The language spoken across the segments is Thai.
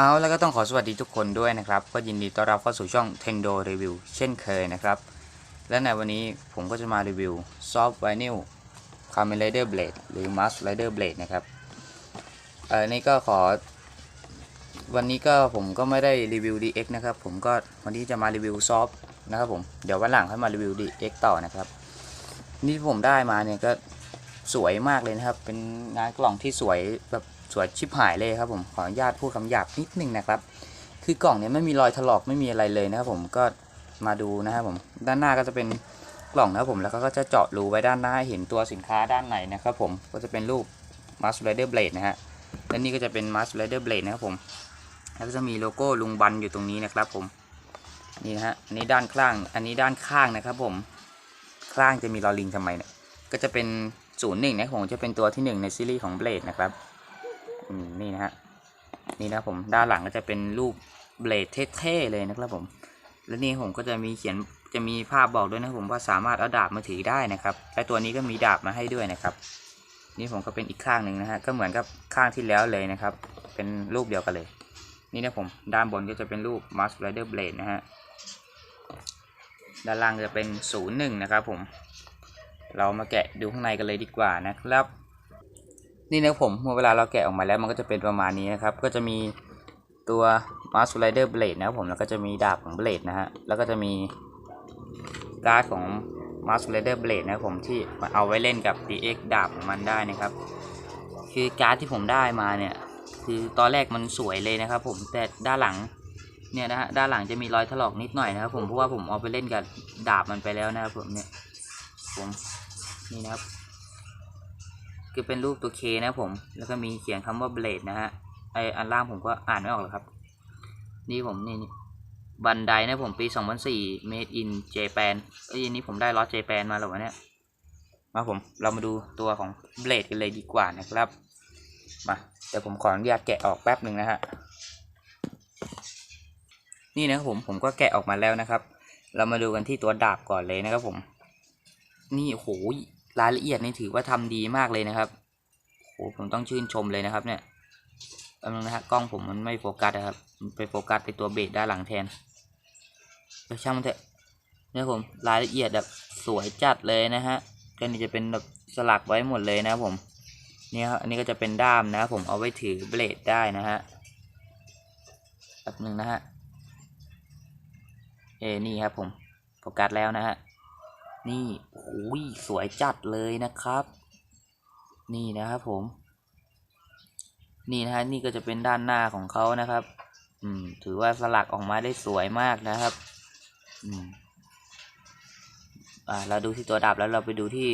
เอาแล้วก็ต้องขอสวัสดีทุกคนด้วยนะครับ ก็ยินดีต้อนรับเข้าสู่ช่อง Tendo Review เช่นเคยนะครับ และในวันนี้ผมก็จะมารีวิว Soft Vinyl Kamen Rider Blade หรือ Mask Rider Blade นะครับเออนี่ก็ขอ วันนี้ก็ผมก็ไม่ได้รีวิว DX นะครับ ผมก็วันนี้จะมารีวิว Soft นะครับผมเดี๋ยววันหลังค่อยมารีวิว DX ต่อนะครับนี่ที่ผมได้มาเนี่ยก็สวยมากเลยนะครับ เป็นงานกล่องที่สวยแบบ สวยชิบหายเลยครับผมขออนุญาตพูดคำหยาบนิดนึงนะครับ คือกล่องเนี่ยไม่มีรอยถลอกไม่มีอะไรเลยนะครับผมก็มาดูนะครับผมด้านหน้าก็จะเป็นกล่องนะครับผมแล้วก็จะเจาะรูไว้ด้านหน้าให้เห็นตัวสินค้าด้านในนะครับผมก็จะเป็นรูป Mask Rider Blade นะฮะและนี่ก็จะเป็น Mask Rider Blade นะครับผมแล้วก็จะมีโลโก้ลุงบันอยู่ตรงนี้นะครับผมนี่นะฮะอันนี้ด้านข้าง อันนี้ด้านข้างนะครับผมข้างจะมีลอลิงทำไมเนี่ยก็จะเป็นศูนย์หนึ่งนะผมจะเป็นตัวที่หนึ่งในซีรีส์ของ Blade นะครับ อืมนี่นะฮะนี่นะผมด้านหลังก็จะเป็นรูปเบลดเท่ๆเลยนะครับผม แล้วนี่ผมก็จะมีเขียนจะมีภาพบอกด้วยนะผมว่าสามารถเอาดาบมาถือได้นะครับและตัวนี้ก็มีดาบมาให้ด้วยนะครับ นี่ผมก็เป็นอีกข้างหนึ่งนะฮะก็เหมือนกับข้างที่แล้วเลยนะครับ เป็นรูปเดียวกันเลย นี่นะผมด้านบนก็จะเป็นรูป Mask Rider Blade นะฮะด้านล่างจะเป็นศูนย์หนึ่งนะครับผม เรามาแกะดูข้างในกันเลยดีกว่านะครับ นี่นะผมเมื่อเวลาเราแกะออกมาแล้วมันก็จะเป็นประมาณนี้นะครับ ก็จะมีตัว Mask Rider Blade นะครับผมแล้วก็จะมีดาบของ Blade นะฮะแล้วก็จะมีการ์ดของ Mask Rider Blade นะครับผมที่เอาไว้เล่นกับ DX ดาบของมันได้นะครับ คือการ์ดที่ผมได้มาเนี่ย คือตอนแรกมันสวยเลยนะครับ ผมแต่ด้านหลังเนี่ยนะฮะด้านหลังจะมีรอยถลอกนิดหน่อยนะครับ ผมเพราะว่าผมเอาไปเล่นกับดาบมันไปแล้วนะครับผมเนี่ยผมนี่นะครับ คือเป็นรูปตัวเคนะผม แล้วก็มีเขียนคำว่าเบลดนะฮะไออันล่างผมก็อ่านไม่ออกหรอกครับ นี่ผมนี่บันไดนะผมปี 2004 made in Japan เอ้ยอันนี้ผมได้ลอสเจแปนมาแล้ววะเนี่ย มาผมเรามาดูตัวของเบลดกันเลยดีกว่านะครับ มาเดี๋ยวผมขออนุญาตแกะออกแป๊บหนึ่งนะฮะ นี่นะครับผมผมก็แกะออกมาแล้วนะครับ เรามาดูกันที่ตัวดาบก่อนเลยนะครับผม นี่โอ้โห รายละเอียดนี่ถือว่าทำดีมากเลยนะครับโหผมต้องชื่นชมเลยนะครับ เนี่ยแป๊บนึงนะฮะกล้องผมมันไม่โฟกัสนะครับมันไปโฟกัสไปตัวเบสด้านหลังแทนไปช่างมันเถอะเนี่ยผมรายละเอียดแบบสวยจัดเลยนะฮะก็นี่จะเป็นแบบสลักไว้หมดเลยนะผมเนี่ยอันนี้ก็จะเป็นด้ามนะผมเอาไว้ถือเบลดได้นะฮะแป๊บนึงนะฮะเอนี่ครับผมโฟกัสแล้วนะฮะ นี่โอ้ยสวยจัดเลยนะครับ นี่นะครับผม นี่นะฮะนี่ก็จะเป็นด้านหน้าของเขานะครับ อืม ถือว่าสลักออกมาได้สวยมากนะครับ อืมอ่าเราดูที่ตัวดาบแล้วเราไปดูที่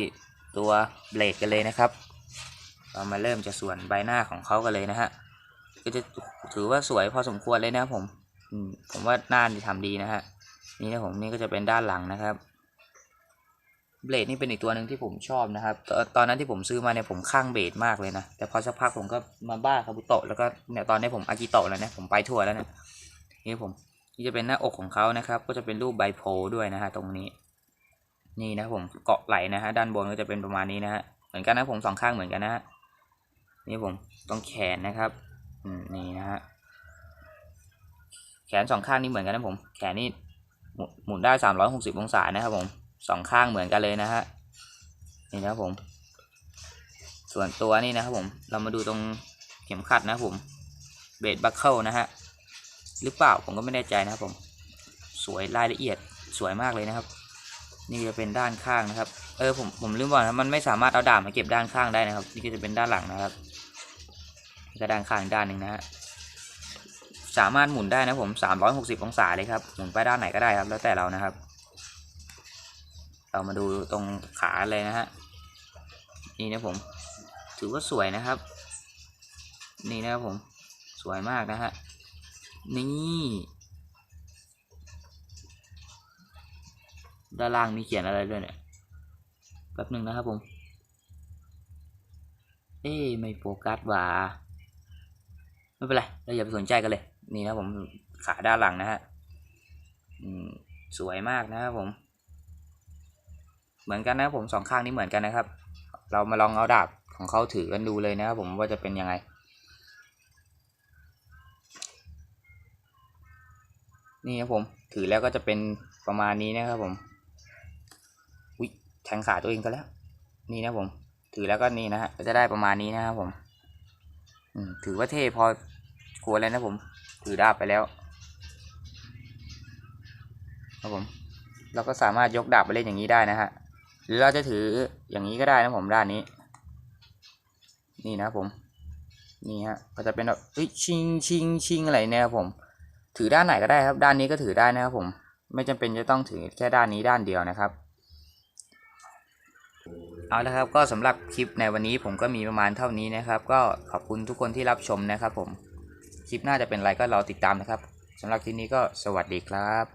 ตัวเบลดกันเลยนะครับ เรามาเริ่มจากส่วนใบหน้าของเขากันเลยนะฮะ ก็จะถือว่าสวยพอสมควรเลยนะครับผม อืม ผมว่าหน้านี่ทำดีนะฮะ นี่นะผมนี่ก็จะเป็นด้านหลังนะครับ เบลดนี่เป็นอีกตัวหนึ่งที่ผมชอบนะครับตอนตอนนั้นที่ผมซื้อมาเนี่ยผมข้างเบสมากเลยนะ แต่พอสักพักผมก็มาบ้าคาบุโตะแล้วก็เนี่ยตอนนี้ผมอากิโตะแล้วเนี่ยผมไปทั่วแล้วเนี่ยนี่ผมนี่จะเป็นหน้าอกของเขานะครับ ก็จะเป็นรูปไบโพลด้วยนะฮะตรงนี้ นี่นะผมเกาะไหลนะฮะด้านบนก็จะเป็นประมาณนี้นะฮะเหมือนกันนะผมสองข้างเหมือนกันนะฮะนี่ผมต้องแขนนะครับอืมนี่นะฮะแขนสองข้างนี่เหมือนกันนะผม แขนนี่หมุนหมุนได้สามร้อยหกสิบองศานะครับผม สองข้างเหมือนกันเลยนะฮะนี่นะครับผม ส่วนตัวนี่นะครับผม เรามาดูตรงเข็มขัดนะผม เบสบัคเคิลนะฮะ หรือเปล่าผมก็ไม่แน่ใจนะครับผม สวยรายละเอียดสวยมากเลยนะครับ นี่จะเป็นด้านข้างนะครับ เออผมผมลืมบอกนะมันไม่สามารถเอาดาบมาเก็บด้านข้างได้นะครับ นี่ก็จะเป็นด้านหลังนะครับนี่ก็ด้านข้างด้านหนึ่งนะฮะ สามารถหมุนได้นะผม 360 องศาเลยครับ หมุนไปด้านไหนก็ได้ครับ แล้วแต่เรานะครับ เรามาดูตรงขาเลยนะฮะนี่นะผมถือว่าสวยนะครับ นี่นะครับผมสวยมากนะฮะนี่ด้านล่างมีเขียนอะไรด้วยเนี่ยแป๊บหนึ่งนะครับผม เอ้ไม่โฟกัสว่าไม่เป็นไรเราอย่าไปสนใจกันเลย นี่นะผมขาด้านหลังนะฮะสวยมากนะครับผม เหมือนกันนะผมสองข้างนี้เหมือนกันนะครับ เรามาลองเอาดาบของเขาถือกันดูเลยนะครับผมว่าจะเป็นยังไง นี่ครับผมถือแล้วก็จะเป็นประมาณนี้นะครับผมวิแทงขาตัวเองก็แล้ว นี่นะผม ถือแล้วก็นี่นะฮะก็จะได้ประมาณนี้นะครับผมอืมถือว่าเท่พอควรเลยนะผม ถือดาบไปแล้วครับผมเราก็สามารถยกดาบไปเล่นอย่างนี้ได้นะฮะ หรือเราจะถืออย่างนี้ก็ได้นะผมด้านนี้ นี่นะครับผม นี่ฮะก็จะเป็นแบบชิงชิงชิงอะไรเนี่ยครับผม ถือด้านไหนก็ได้ครับ ด้านนี้ก็ถือได้นะครับผม ไม่จำเป็นจะต้องถือแค่ด้านนี้ด้านเดียวนะครับเอาละครับก็สำหรับคลิปในวันนี้ผมก็มีประมาณเท่านี้นะครับ ก็ขอบคุณทุกคนที่รับชมนะครับผม คลิปหน้าจะเป็นอะไรก็รอติดตามนะครับสำหรับคลิปนี้ก็สวัสดีครับ